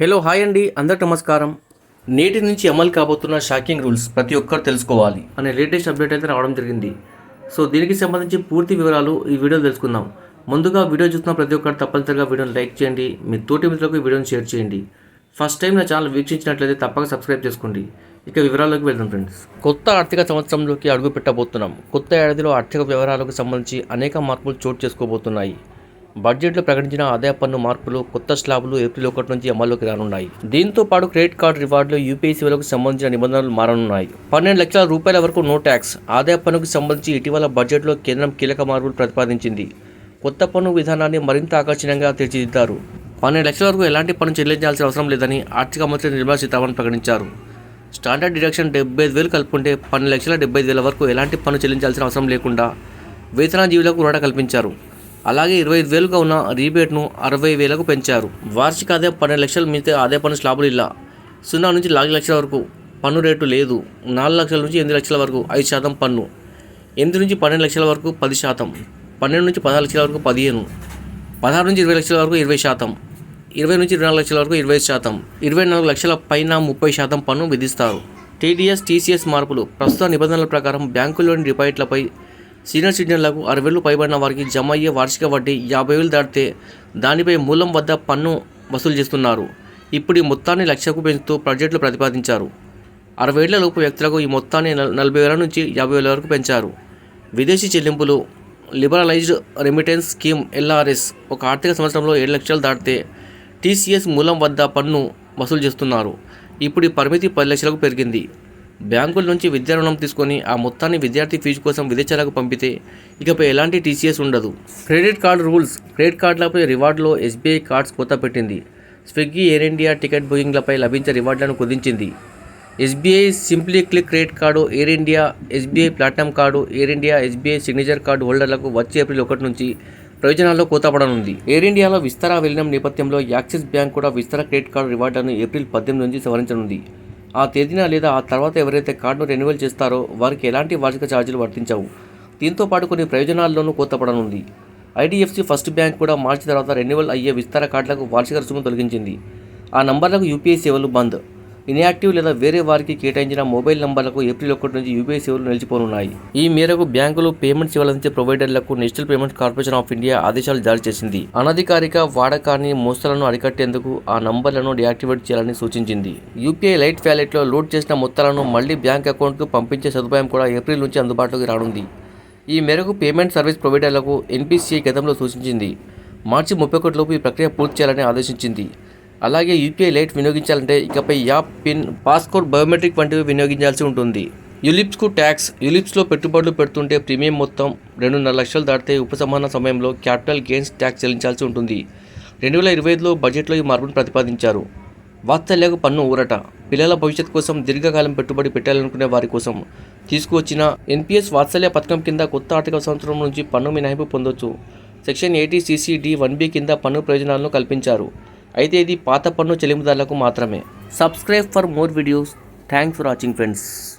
Hello hi అండి. అందరికి నమస్కారం. నేటి నుంచి అమలు కాబోతున్న షాకింగ్ రూల్స్ ప్రతి ఒక్కరు తెలుసుకోవాలి అనే లేటెస్ట్ అప్డేట్ అయితే రావడం జరిగింది. సో దీనికి సంబంధించి పూర్తి వివరాలు ఈ వీడియో తెలుసుకుందాం. ముందుగా వీడియో చూస్తున్న ప్రతి ఒక్కరు తప్పనిసరిగా వీడియోని లైక్ చేయండి. మీ తోటి మిత్రులకు వీడియోని షేర్ చేయండి. ఫస్ట్ టైం నా ఛానల్ వీక్షించినట్లయితే తప్పక సబ్స్క్రైబ్ చేసుకోండి. ఇక వివరాల్లోకి వెళ్దాం ఫ్రెండ్స్. కొత్త ఆర్థిక సంవత్సరంలోకి అడుగు పెట్టబోతున్నాం కొత్త ఏడాదిలో ఆర్థిక వ్యవహారాలకు సంబంధించి అనేక మార్పులు చోటు చేసుకోబోతున్నాయి. బడ్జెట్లో ప్రకటించిన ఆదాయ పన్ను మార్పులు కొత్త స్లాబులు ఏప్రిల్ ఒకటి నుంచి అమల్లోకి రానున్నాయి. దీంతో పాటు క్రెడిట్ కార్డు రివార్డులు యూపీఐ సేవలకు సంబంధించిన నిబంధనలు మారనున్నాయి. పన్నెండు లక్షల రూపాయల వరకు నో ట్యాక్స్ ఆదాయ పన్నుకు సంబంధించి ఇటీవల బడ్జెట్లో కేంద్రం కీలక మార్పులు ప్రతిపాదించింది. కొత్త పన్ను విధానాన్ని మరింత ఆకర్షణీయంగా తీర్చిదిద్దారు. పన్నెండు లక్షల వరకు ఎలాంటి పన్ను చెల్లించాల్సిన అవసరం లేదని ఆర్థిక మంత్రి నిర్మలా సీతారామన్ ప్రకటించారు. స్టాండర్డ్ డిడక్షన్ డెబ్బై ఐదు వేలు కలుపుకుంటే పన్నెండు లక్షల డెబ్బై ఐదు వేల వరకు ఎలాంటి పన్ను చెల్లించాల్సిన అవసరం లేకుండా వేతనజీవులకు రుణ కల్పించారు. అలాగే ఇరవై ఐదు వేలుగా ఉన్న రీబేట్ను అరవై వేలకు పెంచారు. వార్షిక ఆదాయం పన్నెండు లక్షలు మిగతా ఆదాయ పన్ను స్లాబులు ఇలా సున్నా నుంచి నాలుగు లక్షల వరకు పన్ను రేటు లేదు. నాలుగు లక్షల నుంచి ఎనిమిది లక్షల వరకు ఐదు శాతం పన్ను. ఎనిమిది నుంచి పన్నెండు లక్షల వరకు పది శాతం. పన్నెండు నుంచి పదహారు లక్షల వరకు పదిహేను. పదహారు నుంచి ఇరవై లక్షల వరకు ఇరవై శాతం. ఇరవై నుంచి ఇరవై నాలుగు లక్షల వరకు ఇరవై శాతం. ఇరవై నాలుగు లక్షల పైన ముప్పై శాతం పన్ను విధిస్తారు. టీడీఎస్ టీసీఎస్ మార్పులు ప్రస్తుత నిబంధనల ప్రకారం బ్యాంకుల్లోని డిపాజిట్లపై సీనియర్ సిటిజన్లకు అరవేళ్ళు పైబడిన వారికి జమ అయ్యే వార్షిక వడ్డీ యాభై వేలు దాటితే దానిపై మూలం వద్ద పన్ను వసూలు చేస్తున్నారు. ఇప్పుడు ఈ మొత్తాన్ని లక్షకు పెంచుతూ ప్రజెట్లు ప్రతిపాదించారు. అరవై లోపు వ్యక్తులకు ఈ మొత్తాన్ని నలభై వేల నుంచి యాభై వేల వరకు పెంచారు. విదేశీ చెల్లింపులు లిబరలైజ్డ్ రెమిటెన్స్ స్కీమ్ ఎల్ఆర్ఎస్ ఒక ఆర్థిక సంవత్సరంలో ఏడు లక్షలు దాటితే టీసీఎస్ మూలం వద్ద పన్ను వసూలు చేస్తున్నారు. ఇప్పుడు ఈ పరిమితి పది లక్షలకు పెరిగింది. బ్యాంకుల నుంచి విద్యా రుణం తీసుకొని ఆ మొత్తాన్ని విద్యార్థి ఫీజు కోసం విదేశాలకు పంపితే ఇకపై ఎలాంటి టీసీఎస్ ఉండదు. క్రెడిట్ కార్డు రూల్స్ క్రెడిట్ కార్డులపై రివార్డులో ఎస్బీఐ కార్డ్స్ కొత్త పెట్టింది. స్విగ్గీ ఎయిర్ ఇండియా టికెట్ బుకింగ్లపై లభించే రివార్డులను కుదించింది. SBI simply click credit card Air India SBI platinum card Air India SBI signature card హోల్డర్లకు వచ్చే ఏప్రిల్ ఒకటి నుంచి ప్రయోజనాల్లో కోతపడనుంది ఎయిర్ ఇండియాలో విస్తార విలీనం నేపథ్యంలో యాక్సిస్ బ్యాంక్ కూడా విస్తార క్రెడిట్ కార్డు రివార్డులను ఏప్రిల్ పద్దెనిమిది నుంచి సవరించనుంది. ఆ తేదీన లేదా ఆ తర్వాత ఎవరైతే కార్డును రెన్యువల్ చేస్తారో వారికి ఎలాంటి వార్షిక ఛార్జీలు వర్తించవు. దీంతో పాటు కొన్ని ప్రయోజనాల్లోనూ కోతపడనుంది. ఐడిఎఫ్సి ఫస్ట్ బ్యాంక్ కూడా మార్చి తర్వాత రెన్యువల్ అయ్యే విస్తార కార్డులకు వార్షిక రుసుము తొలగించింది. ఆ నంబర్లకు యూపీఐ సేవలు బంద్. ఇన్యాక్టివ్ లేదా వేరే వారికి కేటాయించిన మొబైల్ నంబర్లకు ఏప్రిల్ ఒకటి నుంచి యూపీఐ సేవలు నిలిచిపోనున్నాయి. ఈ మేరకు బ్యాంకులు పేమెంట్ సేవలు అందించే ప్రొవైడర్లకు national payment corporation of India ఆదేశాలు జారీ చేసింది. అనధికారిక వాడకాన్ని మోసాలను అరికట్టేందుకు ఆ నంబర్లను డియాక్టివేట్ చేయాలని సూచించింది. యూపీఐ లైట్ వ్యాలెట్లో లోడ్ చేసిన మొత్తాలను మళ్ళీ బ్యాంక్ అకౌంట్కు పంపించే సదుపాయం కూడా ఏప్రిల్ నుంచి అందుబాటులోకి రానుంది. ఈ మేరకు పేమెంట్ సర్వీస్ ప్రొవైడర్లకు ఎన్పిసిఐ గతంలో సూచించింది. మార్చి ముప్పై ఒకటిలోపు ఈ ప్రక్రియ పూర్తి చేయాలని ఆదేశించింది. అలాగే యూపీఐ లైట్ వినియోగించాలంటే ఇకపై యాప్ పిన్ పాస్కోడ్ బయోమెట్రిక్ వంటివి వినియోగించాల్సి ఉంటుంది. యులిప్స్కు ట్యాక్స్ యులిప్స్లో పెట్టుబడులు పెడుతుంటే ప్రీమియం మొత్తం రెండున్నర లక్షలు దాటితే ఉపసంహరణ సమయంలో క్యాపిటల్ గెయిన్స్ ట్యాక్స్ చెల్లించాల్సి ఉంటుంది. రెండు వేల ఇరవై ఐదులో బడ్జెట్లో ఈ మార్పును ప్రతిపాదించారు. వాత్సల్యకు పన్ను ఊరట. పిల్లల భవిష్యత్ కోసం దీర్ఘకాలం పెట్టుబడి పెట్టాలనుకునే వారి కోసం తీసుకువచ్చిన ఎన్పిఎస్ వాత్సల్య పథకం కింద కొత్త ఆర్థిక సంవత్సరం నుంచి పన్ను మినహాయింపు పొందొచ్చు. Section eighty CCD one B కింద పన్ను ప్రయోజనాలను కల్పించారు. అయితే ఇది పాత పన్ను చెల్లింపుదారులకు మాత్రమే. Subscribe for more videos thanks for watching friends